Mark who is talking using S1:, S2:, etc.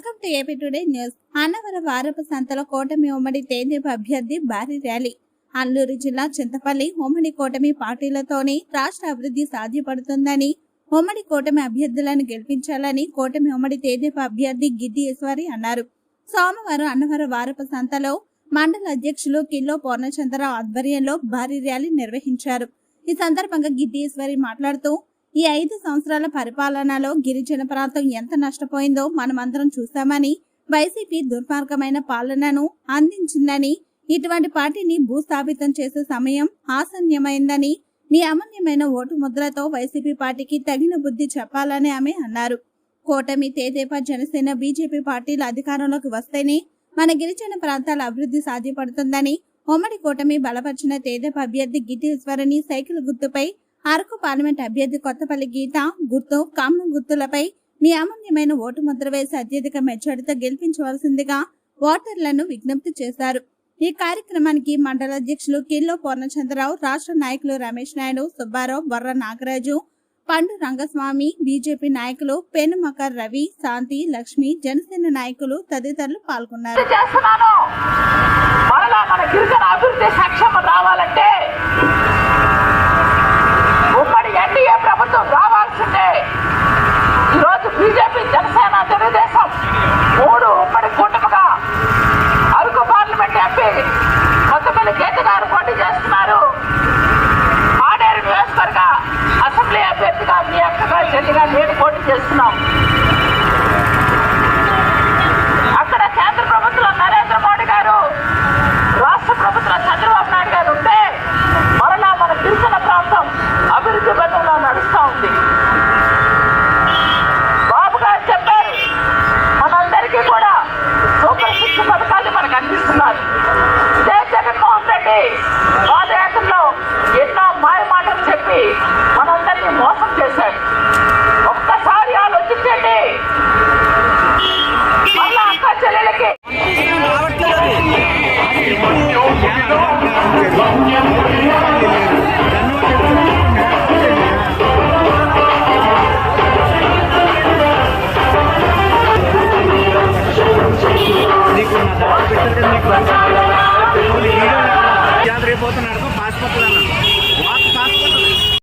S1: Welcome to AP today news Annavaram వారపు సంతలో కూటమి ఉమ్మడి తేదీప అభ్యర్థి భారీ ర్యాలీ. అల్లూరు జిల్లా చింతపల్లి ఉమ్మడి కూటమి పార్టీలతోనే రాష్ట్ర అభివృద్ధి సాధ్యపడుతుందని ఉమ్మడి కూటమి అభ్యర్థులను గెలిపించాలని కూటమి ఉమ్మడి తేదీప అభ్యర్థి గిద్ది ఈశ్వరి అన్నారు. సోమవారం అన్నవరం వారపు సంతలో మండల అధ్యక్షులు కిల్లో పూర్ణచంద్రరావు ఆధ్వర్యంలో భారీ ర్యాలీ నిర్వహించారు. ఈ సందర్భంగా గిద్ది ఈశ్వరి మాట్లాడుతూ ఈ ఐదు సంవత్సరాల పరిపాలనలో గిరిజన ప్రాంతం ఎంత నష్టపోయిందో మనమందరం చూశామని వైసీపీ దుర్మార్గమైన పాలనను అందించిందని ఇటువంటి పార్టీని భూస్థాపితం చేసే సమయం ఆసన్యమైందని మీ అమన్యమైన ఓటు ముద్రతో వైసీపీ పార్టీకి తగిన బుద్ధి చెప్పాలని ఆమె అన్నారు. కూటమి తేదేపా జనసేన బీజేపీ పార్టీలు అధికారంలోకి వస్తేనే మన గిరిజన ప్రాంతాల అభివృద్ధి సాధ్యపడుతుందని ఉమ్మడి కూటమి బలపరిచిన తేదేపా అభ్యర్థి గిట్టేశ్వరిని సైకిల్ గుర్తుపై అరకు పార్లమెంట్ అభ్యర్థి కొత్తపల్లి గీత గుర్తు కామ్మ గుర్తులపై మీ అమూల్యమైన ఓటు ముద్ర వేసి అత్యధిక మెచ్చడితో గెలిపించవలసిందిగా ఓటర్లను విజ్ఞప్తి చేశారు. ఈ కార్యక్రమానికి మండల అధ్యక్షులు కిల్లో పూర్ణచంద్రరావు రాష్ట్ర నాయకులు రమేష్ నాయుడు సుబ్బారావు బొర్ర నాగరాజు పండు రంగస్వామి బీజేపీ నాయకులు పెనుమకర్ రవి శాంతి లక్ష్మి జనసేన నాయకులు తదితరులు పాల్గొన్నారు
S2: చేస్తున్నాను మరలా మన గిరిజన అభివృద్ధి సంక్షేమం రావాలంటే ఉమ్మడి ఎన్డీఏ ప్రభుత్వం రావాల్సిందే ఈరోజు బీజేపీ జనసేన తెలుగుదేశం మూడు ఉమ్మడి కూటమిగా అరకు పార్లమెంట్ ఎంపీ కొత్తపల్లి గీత గారు పోటీ చేస్తున్నారు ఆడేరు నియోజకవర్గ అసెంబ్లీ అభ్యర్థిగా మీ అక్కగా చెల్లిగా పోటీ చేస్తున్నాం.